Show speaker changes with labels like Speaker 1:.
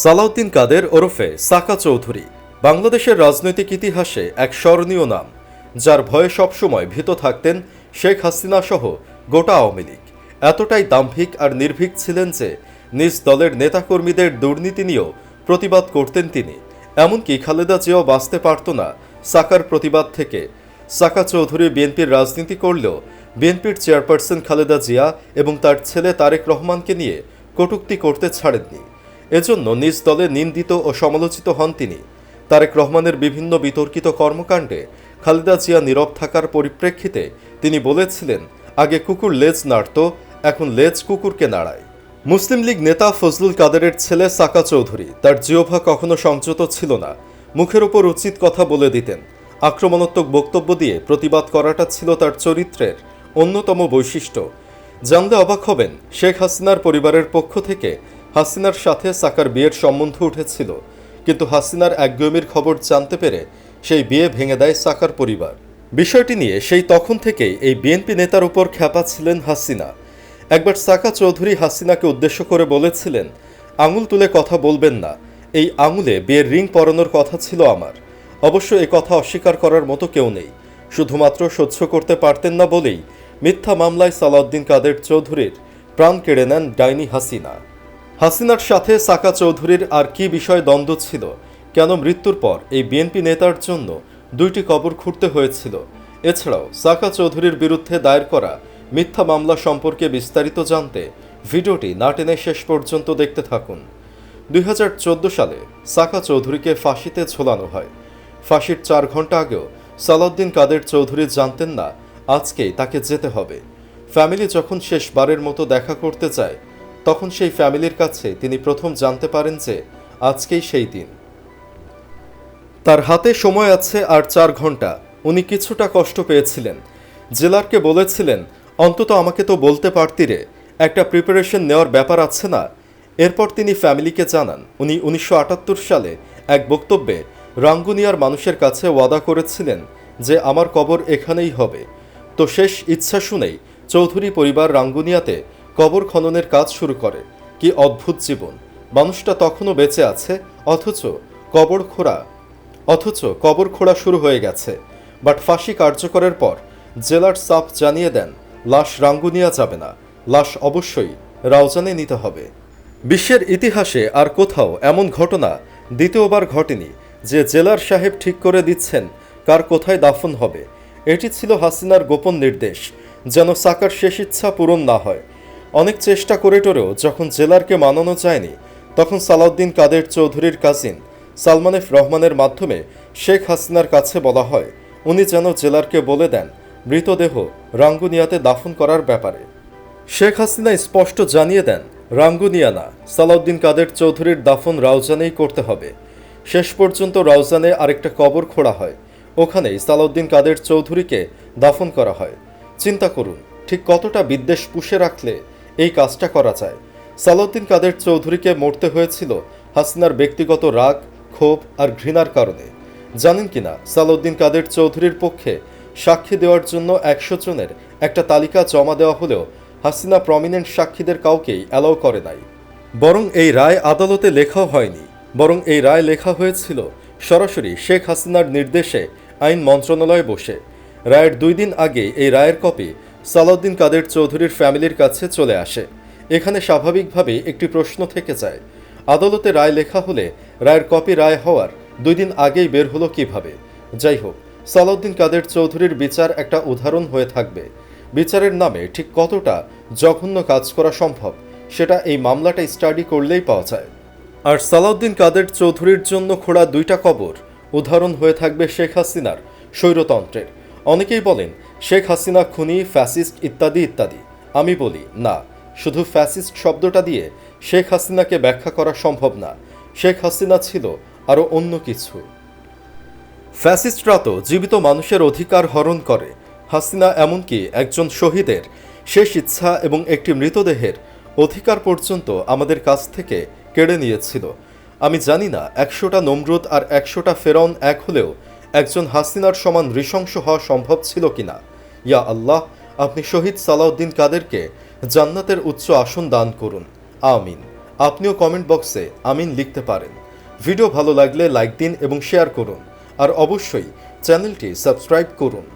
Speaker 1: সালাউদ্দিন কাদের ওরফে সাকা চৌধুরী, বাংলাদেশের রাজনৈতিক ইতিহাসে এক স্মরণীয় নাম, যার ভয়ে সবসময় ভীত থাকতেন শেখ হাসিনা সহ গোটা আওয়ামী লীগ। এতটাই দাম্ভিক আর নির্ভীক ছিলেন যে নিজ দলের নেতাকর্মীদের দুর্নীতি নিয়েও প্রতিবাদ করতেন তিনি। এমনকি খালেদা জিয়াও বাঁচতে পারত না সাকার প্রতিবাদ থেকে। সাকা চৌধুরী বিএনপির রাজনীতি করলেও বিএনপির চেয়ারপারসন খালেদা জিয়া এবং তার ছেলে তারেক রহমানকে নিয়ে কটূক্তি করতে ছাড়েননি। এজন্য নিজ দলে নিন্দিত ও সমালোচিত হন তিনি। তারেক রহমানের বিভিন্ন বিতর্কিত কর্মকাণ্ডে খালেদা জিয়া নীরব থাকার পরিপ্রেক্ষিতে তিনি বলেছিলেন, আগে কুকুর লেজ নাড়ত, এখন লেজ কুকুরকে নাড়ায়। মুসলিম লীগ নেতা ফজলুল কাদেরের ছেলে সাকা চৌধুরী তার জিওভা কখনো সংযত ছিল না। মুখের ওপর উচিত কথা বলে দিতেন। আক্রমণাত্মক বক্তব্য দিয়ে প্রতিবাদ করাটা ছিল তার চরিত্রের অন্যতম বৈশিষ্ট্য। জানলে অবাক হবেন, শেখ হাসিনার পরিবারের পক্ষ থেকে হাসিনার সাথে সাকার বিয়ের সম্বন্ধ উঠেছিল। কিন্তু হাসিনার একগুয়েমির খবর জানতে পেরে সেই বিয়ে ভেঙে দেয় সাকার পরিবার। বিষয়টি নিয়ে সেই তখন থেকেই এই বিএনপি নেতার উপর খ্যাপা ছিলেন হাসিনা। একবার সাকা চৌধুরী হাসিনাকে উদ্দেশ্য করে বলেছিলেন, আঙুল তুলে কথা বলবেন না। এই আঙুলে বিয়ের রিং পরানোর কথা ছিল আমার। অবশ্য এ কথা অস্বীকার করার মতো কেউ নেই। শুধুমাত্র সহ্য করতে পারতেন না বলেই মিথ্যা মামলায় সালাউদ্দিন কাদের চৌধুরীর প্রাণ কেড়ে নেন ডাইনি হাসিনা। হাসিনার সাথে সাকা চৌধুরীর আর কি বিষয় দ্বন্দ্ব ছিল? কেন মৃত্যুর পর এই বিএনপি নেতার জন্য দুইটি কবর খুঁড়তে হয়েছিল? এছাড়াও সাকা চৌধুরীর বিরুদ্ধে দায়ের করা মিথ্যা মামলা সম্পর্কে বিস্তারিত জানতে ভিডিওটি না টেনে শেষ পর্যন্ত দেখতে থাকুন। দুই হাজার চোদ্দ সালে সাকা চৌধুরীকে ফাঁসিতে ঝোলানো হয়। ফাঁসির চার ঘণ্টা আগেও সালাউদ্দিন কাদের চৌধুরী জানতেন না, আজকেই তাকে যেতে হবে। ফ্যামিলি যখন শেষবারের মতো দেখা করতে চায় তখন সেই ফ্যামিলির কাছে তিনি প্রথম জানতে পারেন যে আজকেই সেই দিন। তার হাতে সময় আছে আর চার ঘণ্টা। উনি কিছুটা কষ্ট পেয়েছিলেন। জেলারকে বলেছিলেন, অন্তত আমাকে তো বলতে পারতি রে, একটা প্রিপারেশন নেওয়ার ব্যাপার আছে না? এরপর তিনি ফ্যামিলিকে জানান, উনি উনিশশো আটাত্তর সালে এক বক্তব্যে রাঙ্গুনিয়ার মানুষের কাছে ওয়াদা করেছিলেন যে আমার কবর এখানেই হবে। তো শেষ ইচ্ছা শুনেই চৌধুরী পরিবার রাঙ্গুনিয়াতে কবর খননের কাজ শুরু করে। কি অদ্ভুত জীবন। মানুষটা তখনও বেঁচে আছে, অথচ কবর খোঁড়া, অথচ কবর খোঁড়া শুরু হয়ে গেছে। বাট ফাঁসি কার্যকরের পর জেলার সাফ জানিয়ে দেন, লাশ রাঙ্গুনিয়া যাবে না। লাশ অবশ্যই রাউজানে নিতে হবে। বিশ্বের ইতিহাসে আর কোথাও এমন ঘটনা দ্বিতীয়বার ঘটেনি যে জেলার সাহেব ঠিক করে দিচ্ছেন কার কোথায় দাফন হবে। এটি ছিল হাসিনার গোপন নির্দেশ, যেন সাকার শেষ ইচ্ছা পূরণ না হয়। অনেক চেষ্টা করে টোরেও যখন জেলারকে মানানো যায়নি, তখন সালাউদ্দিন কাদের চৌধুরীর কাজিন সালমান এফ রহমানের মাধ্যমে শেখ হাসিনার কাছে বলা হয়, উনি যেন জেলারকে বলে দেন, মৃতদেহ রাঙ্গুনিয়াতে দাফন করার ব্যাপারে। শেখ হাসিনা স্পষ্ট জানিয়ে দেন, রাঙ্গুনিয়া না, সালাউদ্দিন কাদের চৌধুরীর দাফন রাউজানেই করতে হবে। শেষ পর্যন্ত রাউজানে আরেকটা কবর খোঁড়া হয়, ওখানেই সালাউদ্দিন কাদের চৌধুরীকে দাফন করা হয়। চিন্তা করুন, ঠিক কতটা বিদ্বেষ পুষে রাখলে এই কাজটা করা যায়। সালাউদ্দিন কাদের চৌধুরীকে মরতে হয়েছিল হাসিনার ব্যক্তিগত রাগ, ক্ষোভ আর ঘৃণার কারণে। জানেন কিনা সালাউদ্দিন কাদের চৌধুরীর পক্ষে সাক্ষী দেওয়ার জন্য একশো জনের একটা তালিকা জমা দেওয়া হলেও হাসিনা প্রমিনেন্ট সাক্ষীদের কাউকেই অ্যালাউ করে নাই। বরং এই রায় আদালতে লেখাও হয়নি। বরং এই রায় লেখা হয়েছিল সরাসরি শেখ হাসিনার নির্দেশে আইন মন্ত্রণালয়ে বসে। রায়ের দুই দিন আগে এই রায়ের কপি সালাউদ্দিন কাদের চৌধুরীর ফ্যামিলির কাছে চলে আসে। এখানে স্বাভাবিকভাবেই একটি প্রশ্ন থেকে যায়, আদালতে রায় লেখা হলে রায়ের কপি রায় হওয়ার দুই দিন আগেই বের হলো কীভাবে? যাই হোক, সালাউদ্দিন কাদের চৌধুরীর বিচার একটা উদাহরণ হয়ে থাকবে। বিচারের নামে ঠিক কতটা জঘন্য কাজ করা সম্ভব, সেটা এই মামলাটা স্টাডি করলেই পাওয়া যায়। আর সালাউদ্দিন কাদের চৌধুরীর জন্য খোঁড়া দুইটা কবর উদাহরণ হয়ে থাকবে শেখ হাসিনার স্বৈরতন্ত্রের। অনেকেই বলেন শেখ হাসিনা, খুনি, ফ্যাসিস্ট ইত্যাদি ইত্যাদি। আমি বলি, না, শুধু ফ্যাসিস্ট শব্দটা দিয়ে শেখ হাসিনাকে ব্যাখ্যা করা সম্ভব না। শেখ হাসিনা ছিল আরও অন্য কিছু। ফ্যাসিস্টরা তো জীবিত মানুষের অধিকার হরণ করে। হাসিনা এমনকি একজন শহীদের শেষ ইচ্ছা এবং একটি মৃতদেহের অধিকার পর্যন্ত আমাদের কাছ থেকে কেড়ে নিয়েছিল। আমি জানি না, একশোটা নমরুদ আর একশোটা ফেরন এক হলেও একজন হাসিনার সমান নৃশংস হওয়া সম্ভব ছিল কিনা। ইয়া আল্লাহ, আপনি শহীদ সালাউদ্দিন কাদেরকে জান্নাতের উচ্চ আসন দান করুন। আমিন। আপনিও কমেন্ট বক্সে আমিন লিখতে পারেন। ভিডিও ভালো লাগলে লাইক দিন এবং শেয়ার করুন। আর অবশ্যই চ্যানেলটি সাবস্ক্রাইব করুন।